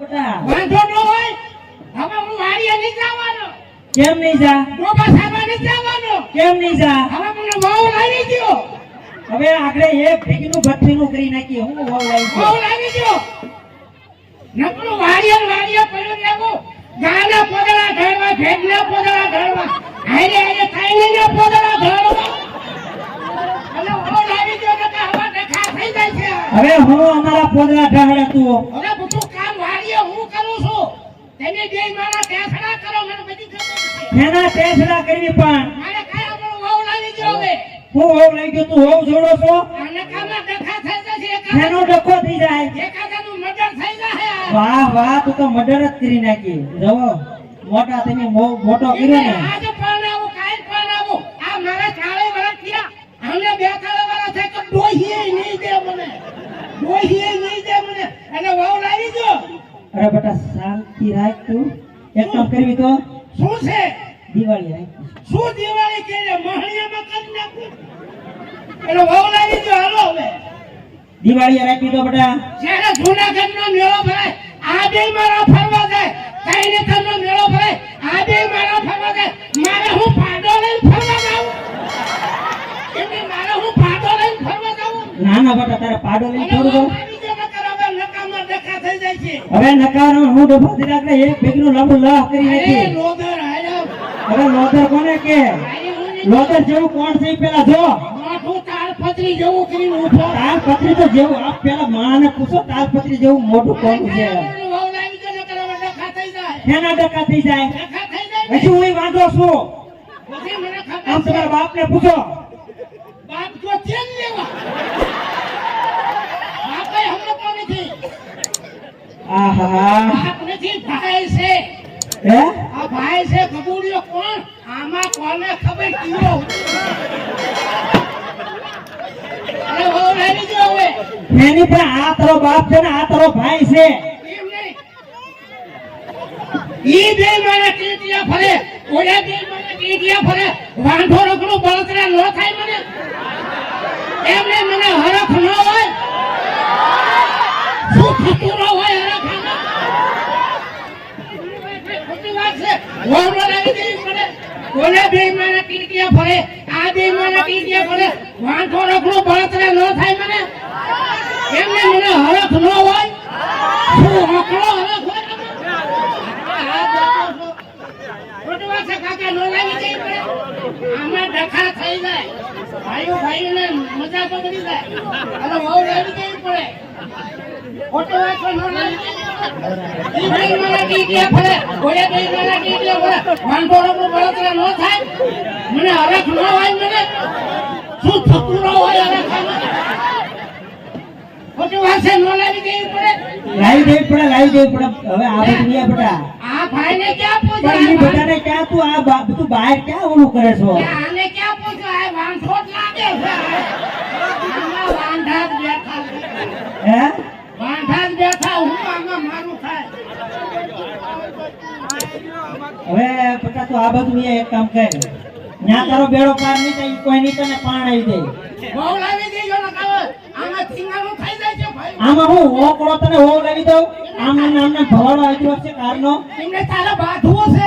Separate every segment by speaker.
Speaker 1: વાંધો ન હોય. હવે હું વાડીએ નહીં જવાનો
Speaker 2: કેમ નહીં જા
Speaker 1: ગોપા સાહેબ નહીં જવાનો
Speaker 2: કેમ નહીં જા
Speaker 1: હવે મને વાવ લાવી દ્યો.
Speaker 2: હવે આપણે એક ભેગનું ભઠ્ઠીનું કરી નાખીએ. હું વાવ લાવી છું.
Speaker 1: વાવ લાવી દ્યો. નકરું વાડીએ વાડીએ પડ્યું રહેવું ગાના પોદળા ઢળવા ભેગના પોદળા ઢળવા હારે હારે કાઈને પોદળા ઢળવા હવા ડખા થઈ જાય છે.
Speaker 2: હવે હું અમારા પોદરા ઢાળે તું
Speaker 1: હવે બધું કામ વાડીએ હું કરું છું બે મારા ટેસડા કરો મને બધી
Speaker 2: એના ટેસડા કરવી પણ.
Speaker 1: મારે કાય આપણું વાવ લાવી દ્યો હવે.
Speaker 2: હું વાવ લઈ ગયો તું વાવ જોડો છો?
Speaker 1: અને કામમાં ડખા થઈ જશે
Speaker 2: એનો ડખો થઈ જાય.
Speaker 1: એકાદાનું મર્ડર થઈ જશે
Speaker 2: વાહ વાહ તું તો મર્ડર જ કરી નાખી. જવો મોટા તમે મોટો કર્યો ને
Speaker 1: આજે પરણાવું, કાલ પરણાવું. આ મારા ચાળીસ વર્ષ થયા. અમને બેતાળીસ વર્ષ થાય તો ડોહીએ નહીં દે મને. ડોહીએ નહીં દે મને. અને વહુ લાવી દો.
Speaker 2: અરે બેટા શાંતિ રાખ તું એક કામ કરવી તો
Speaker 1: શું છે?
Speaker 2: દિવાળી રાખ
Speaker 1: શું દિવાળી કે છે? મહણિયામાં કરી નાખું. એટલે વહુ લાવી દો, હાલો હવે.
Speaker 2: દિવાળી રાખી દો બેટા
Speaker 1: જ્યારે જૂનાગઢનો મેળો ભરાય, આ બે મારા ફરવા જાય. કાંઈનેતરનો મેળો ભરાય, આ બે મારા ફરવા જાય. મારે હું ફાડો લઈને ફરવા જાઉં? એમને મારે હું ફાડો લઈને ફરવા જાઉં?
Speaker 2: ના ના બેટા તારે પાડો
Speaker 1: લઈ
Speaker 2: થોડું
Speaker 1: હવે
Speaker 2: નકારો હું ડબ્બો થી રાખલે એક ભેગનું લાંબુ લાહ કરી નાખી હવે લોધર કોને કે. લોધર જેવું કોણ છે પેલા જો
Speaker 1: જેવું કરીને.
Speaker 2: તાલપત્રી તો જેવું આપ પેલા માણસને પૂછો તાલપત્રી જેવું મોટું કોણ છે. એના ડકા થઈ જાય. હજી હું વાંધો છું આમ તમારા બાપને પૂછો
Speaker 1: બાપ જો તેલ લેવા. બાપે હમતો નથી.
Speaker 2: આહા
Speaker 1: બાપ ભાઈ છે.
Speaker 2: હે?
Speaker 1: આ ભાઈ છે કબૂલ્યો કોણ? આમાં કોને ખબર? કયો અરે વહુ લાવી દો હવે.
Speaker 2: એની પણ આ તારો બાપ છે ને આ તારો ભાઈ છે.
Speaker 1: એમ નહીં. ઈ બે મારા ટીટિયા ફરે ઓલા બે મારા ટીટિયા ફરે. વાંઢો રખડું બળતરા ન થાય મને એમને મને હરખ ન હોય શું થતું ન હોય હરખ આમાં? ખોટી વાત છે વહુને લાવી દેવી પડે ઓલા બે મારા ટીટિયા ફરે, આ બે મારા ટીટિયા ફરે વાંઢો રખડું બળતરા ન થાય મને. એમને મને હરખ ન હોય. શું હકડો હરખ આમાં ડખા થઈ જાય. ભાઈઓ ભાઈઓને મજા બગડી જાય. અને વહુ લાવી જઈ પડે ખોટી છે, નો લાવી મને હરખ ન હોય મને શું થતું ન હોય હરખ ખોટી વાત છે લાવી દેવી પડે
Speaker 2: લાવી દેવી પડે લાવી દેવી પડે હવે આ બધું બેટા
Speaker 1: આ ભાઈને ક્યાં
Speaker 2: પણ બધાને ક્યાં તું આ બધું બહાર ક્યાં ઓલું કરે છો
Speaker 1: આને ક્યાં પૂછ્યું આ વાંઢોટ લાગે છે આમાં વાંઢા જ બેઠા છે.
Speaker 2: હે
Speaker 1: વાંઢા જ બેઠા હું આમાં મારું થાય
Speaker 2: હવે બેટા તું આ બધું અહીંયા એક કામ કરે. ન્યા તારો બેડો પાર નહીં થાય કોઈ નહીં તને પાણ આવી દે.
Speaker 1: બહુ લાવી દેજો ને આમાં થીંગાનું થઈ જાય છે ભાઈ.
Speaker 2: આમાં હું ઓકળો તને હોવ લાવી દઉં? આમ ભવાડો આવ્યો છે કારનો.
Speaker 1: એમને તારા બાથુઓ છે.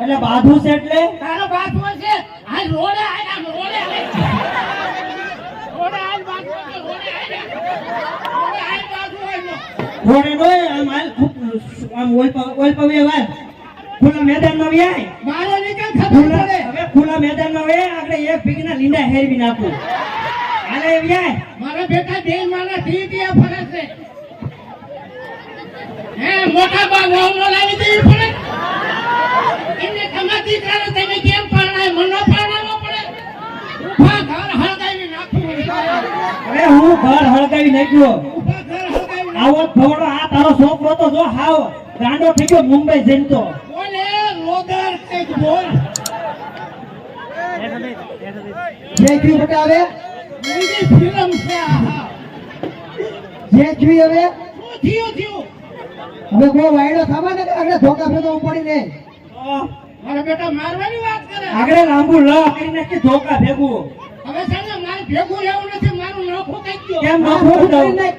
Speaker 2: એટલે બાધું છે એટલે?
Speaker 1: તારા બાથુઓ છે. આ રોડે આય આમ રોડે રોડે છે રોડે રોડે
Speaker 2: નો ખૂબ- ઓલ પવે વાર ખુલ્લા મેદાનમાં વ્યાય
Speaker 1: મારો નીકળ ખબર પડે.
Speaker 2: હવે ખુલ્લા મેદાનમાં વે આપણે એક ભીગના લીંડા હેરવી નાખું. આલે વ્યાય
Speaker 1: મારા બેટા દેન મારા ટીટીયા ફરે છે. હે મોટા બા વહુ લાવી દે પડે એમને તમારા દીકરાને તમે કેમ પરણાય મનો પરણાવવો પડે. ઊભા ઘર હળગાવી નાખું
Speaker 2: હવે. હું ઘર હળગાવી નાખ્યો. આવો થોડો આ તારો છોકરો તો જો હાવ ગાંડો થઈ ગયો મુંબઈ જઈને તો.
Speaker 3: બેટા
Speaker 1: ફિલ્મ છે આહા
Speaker 3: જે હવે
Speaker 1: શું થયું થયું
Speaker 3: હવે કોઈ વાયડો થવા ને આગળ ધોકા ફેંકો પડી ને
Speaker 1: મારા બેટા મારવાની વાત કરે.
Speaker 2: આગળ લાંબુ લ ધોકા ભેગું.
Speaker 1: હવે ને મારે ભેગું રહેવું નથી મારું નોખું કઈ ગયો.
Speaker 2: કેમ નોખું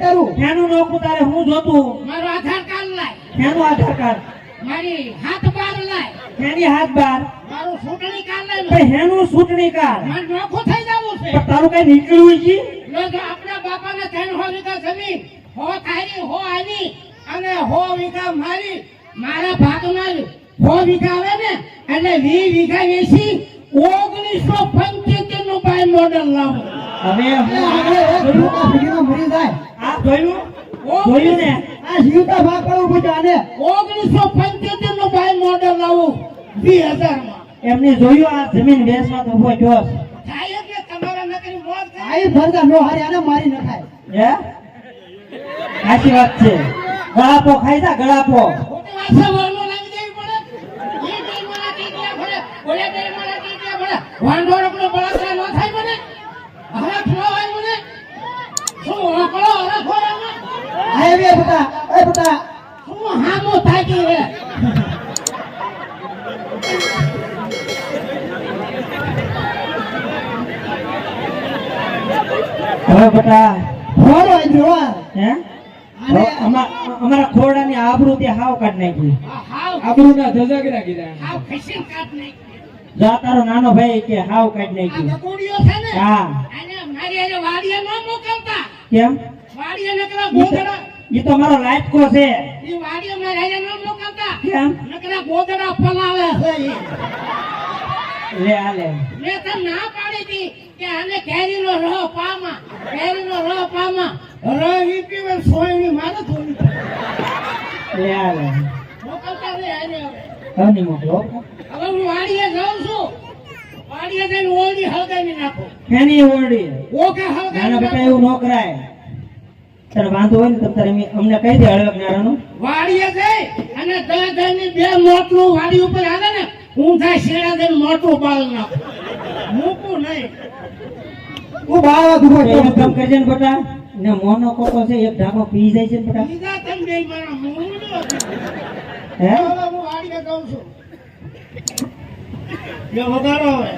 Speaker 3: તારું
Speaker 2: ક્યાંનું નોખું તારે હું જોતું?
Speaker 1: મારું આધાર કાર્ડ લાય.
Speaker 2: એનું આધાર કાર્ડ?
Speaker 1: મારી હાથ બાર લાય.
Speaker 2: એની હાથ બાર?
Speaker 1: મારું ચૂંટણી કાર્ડ લઈ લો.
Speaker 2: પણ ચૂંટણી કાર્ડ
Speaker 1: મારે નોખું થઈ જવું છે.
Speaker 2: પણ તારું કઈ નીકળ્યું છે
Speaker 1: લોકો આપણા બાપાને ત્રણ હો વીઘા જમીન. હો તારી હો આની. અને હો વીઘા મારી. મારા ભાગમાં હો વીઘા આવે ને એટલે વી વીઘા વેચી ઓગણીસો પંચોતેરનું બાય મોડલ લાવો.
Speaker 2: હવે આ જોયું? જોયું ને?
Speaker 3: આ જીવતા ભાગ કરવું પડે આને
Speaker 1: ઓગણીસો પંચોતેરનું ભાઈ મોડલ લાવું વીસ હજારમાં
Speaker 2: એમને જોયું આ જમીન વેચવા તો ઊભો છે.
Speaker 1: થાય એટલે તમારા નકરી મોત થાય
Speaker 3: ફરતા નો હારી આને મારી નખાય
Speaker 2: હે સાચી વાત છે ગળાપો ખાઈ જા ગળાપો.
Speaker 1: વાંઢો રખડો બળતરા ન થાય મને? હરખ ન હોય મને? શું હકલો હરખ હોય આમાં?
Speaker 3: આય હું હામો બટા
Speaker 1: થાકી રે?
Speaker 2: હવે બેટા
Speaker 3: ફોરો આઈ
Speaker 2: હે હવે અમા- અમારા આબરૂ તે હાવ કાઢ નાખી
Speaker 1: આ હાવ
Speaker 4: ધજાગરા કીધા
Speaker 1: હાવ ખસીને કાઢ નાખી.
Speaker 2: જો તારો નાનો ભાઈ કે હાવ કાઢ
Speaker 1: આ
Speaker 2: નાખી
Speaker 1: ગગોડીઓ છે ને?
Speaker 2: હા
Speaker 1: આને મારી હારે વાડીએ ન મોકલતા.
Speaker 2: કેમ
Speaker 1: વાડીએ નકરા
Speaker 2: ઈ તો-. ઈ તો મારો લાયકો છે.
Speaker 1: ઈ વાડીએ મારી હારે નો મોકલતા.
Speaker 2: કેમ?
Speaker 1: નકરા ગોદડા પલાવે છે ઈ.
Speaker 2: લે આલે મે
Speaker 1: મેં તને ના પાડી હતી કે આને કેરીનો રહ પામાં કેરીનો રહ પામા. રહ વીપી વે સોયની મારે ધોની
Speaker 2: લે આલે લે.
Speaker 1: મોકલતા નહીં આને હવે.
Speaker 2: નહીં મોકલો?
Speaker 1: હવે હું વાડીએ જાઉં છું. વાડીએ જઈને ઓરડી હળગાવી નાખો.
Speaker 2: કેની ઓરડી?
Speaker 1: ઓકે હળગાવી
Speaker 2: બેટા એવું ન કરાય. તારે વાંધો હોય ને તો તારે અમને કહી દે હળવક નારાનું
Speaker 1: વાડીએ જઈ અને દસની બે મોટલું વાડી ઉપર આવે ને હું થાય શેડા દે મોટું બાળ ના મૂકું નહીં.
Speaker 3: હું બાવા દુબો
Speaker 2: તો કામ કરજે ને બેટા. ને મોનો કોકો છે એક ઢાંકો પી જાય છે ને બેટા.
Speaker 1: બીજા તમ બે મારા મૂળનું
Speaker 2: હે?
Speaker 1: હું વાડીએ જાઉં છું. એ વગાડો હવે.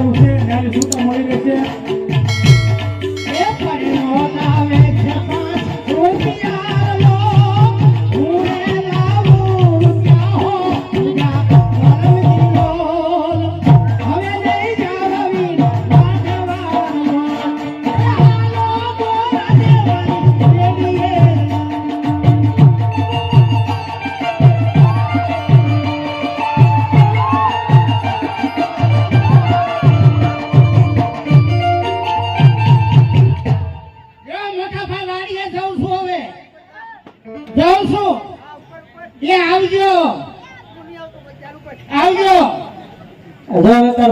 Speaker 1: રાખેલું છે ત્યારે છૂટા મળી રહેશે.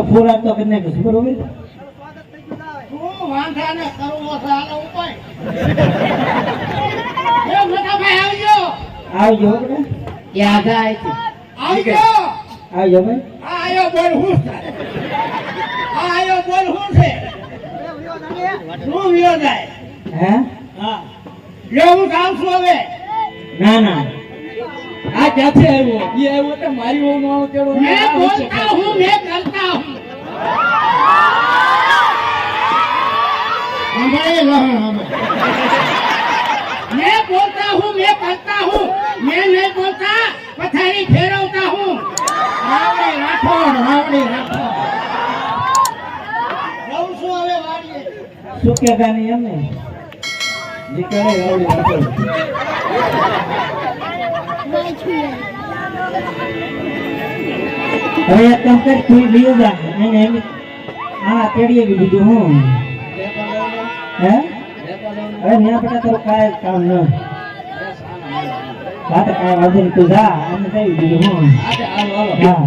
Speaker 2: ખોરાક તો કરી નાખીશું બરોબર?
Speaker 4: આવજો
Speaker 2: આવજો
Speaker 4: આયો બોલ હું છે? હે
Speaker 2: હા?
Speaker 4: લ્યો હું કામ
Speaker 2: ના ના.
Speaker 1: આ ક્યાંથી આવ્યો? એ આવ્યો તો મારી
Speaker 4: ઓમાં કેળો હું મેં हमारे लहर हमें मैं बोलता हूँ मैं करता हूँ मैं नहीं बोलता पथारी फेरवता हूँ રાવડી રાઠોડ રાવડી રાઠોડ જઉં છું હવે વાડીએ
Speaker 2: શું કે ગાની એમ ને નીકળે આવડી રાખો. હવે એક કઈ કર બીજું એને એમ આ તેડીએ બી બીજું હું. હે? હવે ન્યા પટા તારું કાંઈ કામ ન. વાત કાય વાંધો તું જા. આમ થઈ બીજું હું. હા.